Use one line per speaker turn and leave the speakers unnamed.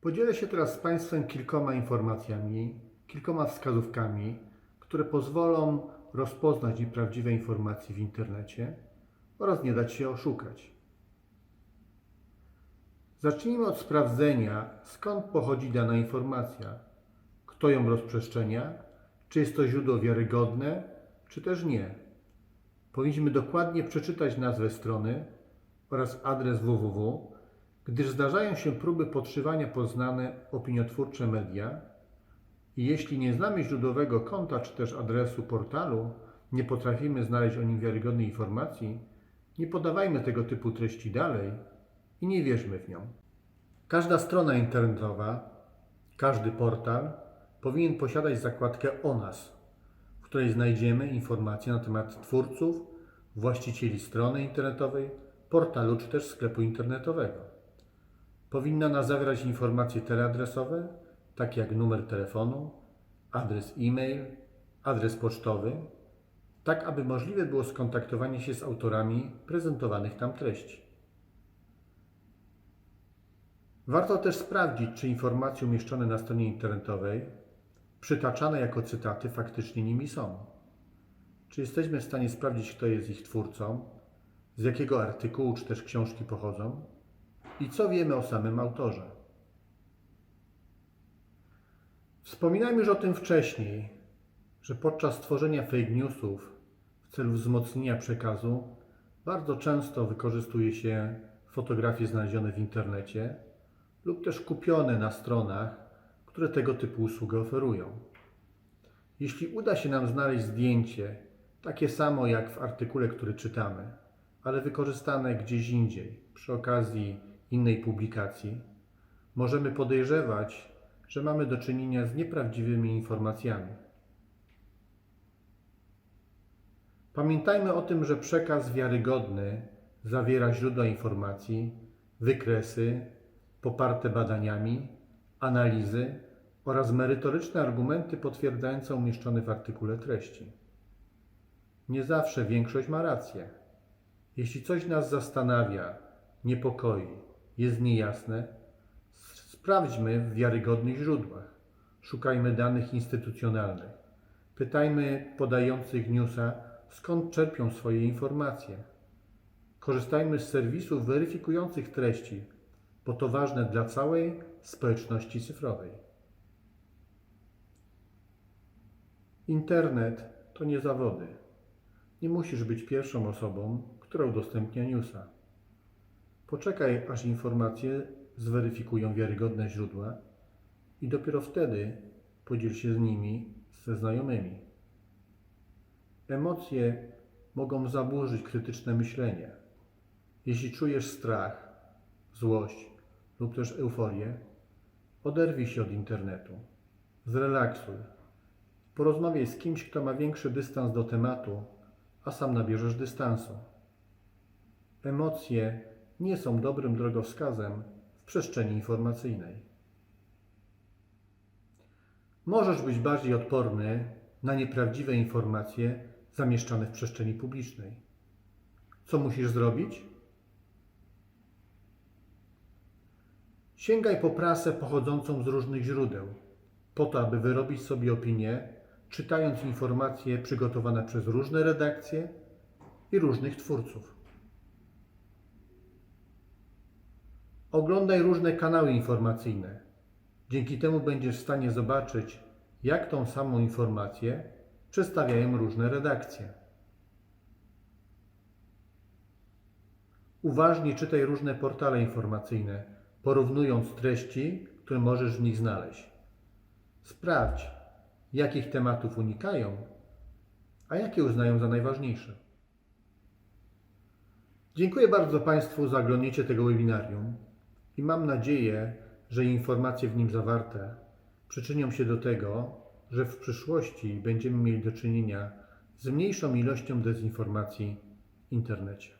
Podzielę się teraz z Państwem kilkoma informacjami, kilkoma wskazówkami, które pozwolą rozpoznać nieprawdziwe informacje w internecie oraz nie dać się oszukać. Zacznijmy od sprawdzenia, skąd pochodzi dana informacja, kto ją rozprzestrzenia, czy jest to źródło wiarygodne, czy też nie. Powinniśmy dokładnie przeczytać nazwę strony oraz adres www, gdyż zdarzają się próby podszywania poznane opiniotwórcze media i jeśli nie znamy źródłowego konta czy też adresu portalu, nie potrafimy znaleźć o nim wiarygodnej informacji, nie podawajmy tego typu treści dalej i nie wierzmy w nią. Każda strona internetowa, każdy portal powinien posiadać zakładkę o nas, w której znajdziemy informacje na temat twórców, właścicieli strony internetowej, portalu czy też sklepu internetowego. Powinna ona zawierać informacje teleadresowe, takie jak numer telefonu, adres e-mail, adres pocztowy, tak aby możliwe było skontaktowanie się z autorami prezentowanych tam treści. Warto też sprawdzić, czy informacje umieszczone na stronie internetowej, przytaczane jako cytaty, faktycznie nimi są. Czy jesteśmy w stanie sprawdzić, kto jest ich twórcą, z jakiego artykułu czy też książki pochodzą i co wiemy o samym autorze. Wspominałem już o tym wcześniej, że podczas tworzenia fake newsów w celu wzmocnienia przekazu bardzo często wykorzystuje się fotografie znalezione w internecie lub też kupione na stronach, które tego typu usługę oferują. Jeśli uda się nam znaleźć zdjęcie, takie samo jak w artykule, który czytamy, ale wykorzystane gdzieś indziej, przy okazji innej publikacji, możemy podejrzewać, że mamy do czynienia z nieprawdziwymi informacjami. Pamiętajmy o tym, że przekaz wiarygodny zawiera źródła informacji, wykresy poparte badaniami, analizy oraz merytoryczne argumenty potwierdzające umieszczone w artykule treści. Nie zawsze większość ma rację. Jeśli coś nas zastanawia, niepokoi, jest niejasne, sprawdźmy w wiarygodnych źródłach. Szukajmy danych instytucjonalnych. Pytajmy podających newsa, skąd czerpią swoje informacje. Korzystajmy z serwisów weryfikujących treści, bo to ważne dla całej społeczności cyfrowej. Internet to nie zawody. Nie musisz być pierwszą osobą, która udostępnia newsa. Poczekaj, aż informacje zweryfikują wiarygodne źródła i dopiero wtedy podziel się z nimi ze znajomymi. Emocje mogą zaburzyć krytyczne myślenie. Jeśli czujesz strach, złość lub też euforię, oderwij się od internetu. Zrelaksuj. Porozmawiaj z kimś, kto ma większy dystans do tematu, a sam nabierzesz dystansu. Emocje nie są dobrym drogowskazem w przestrzeni informacyjnej. Możesz być bardziej odporny na nieprawdziwe informacje zamieszczane w przestrzeni publicznej. Co musisz zrobić? Sięgaj po prasę pochodzącą z różnych źródeł, po to, aby wyrobić sobie opinię, czytając informacje przygotowane przez różne redakcje i różnych twórców. Oglądaj różne kanały informacyjne. Dzięki temu będziesz w stanie zobaczyć, jak tą samą informację przedstawiają różne redakcje. Uważnie czytaj różne portale informacyjne, porównując treści, które możesz w nich znaleźć. Sprawdź, jakich tematów unikają, a jakie uznają za najważniejsze. Dziękuję bardzo Państwu za oglądnięcie tego webinarium i mam nadzieję, że informacje w nim zawarte przyczynią się do tego, że w przyszłości będziemy mieli do czynienia z mniejszą ilością dezinformacji w internecie.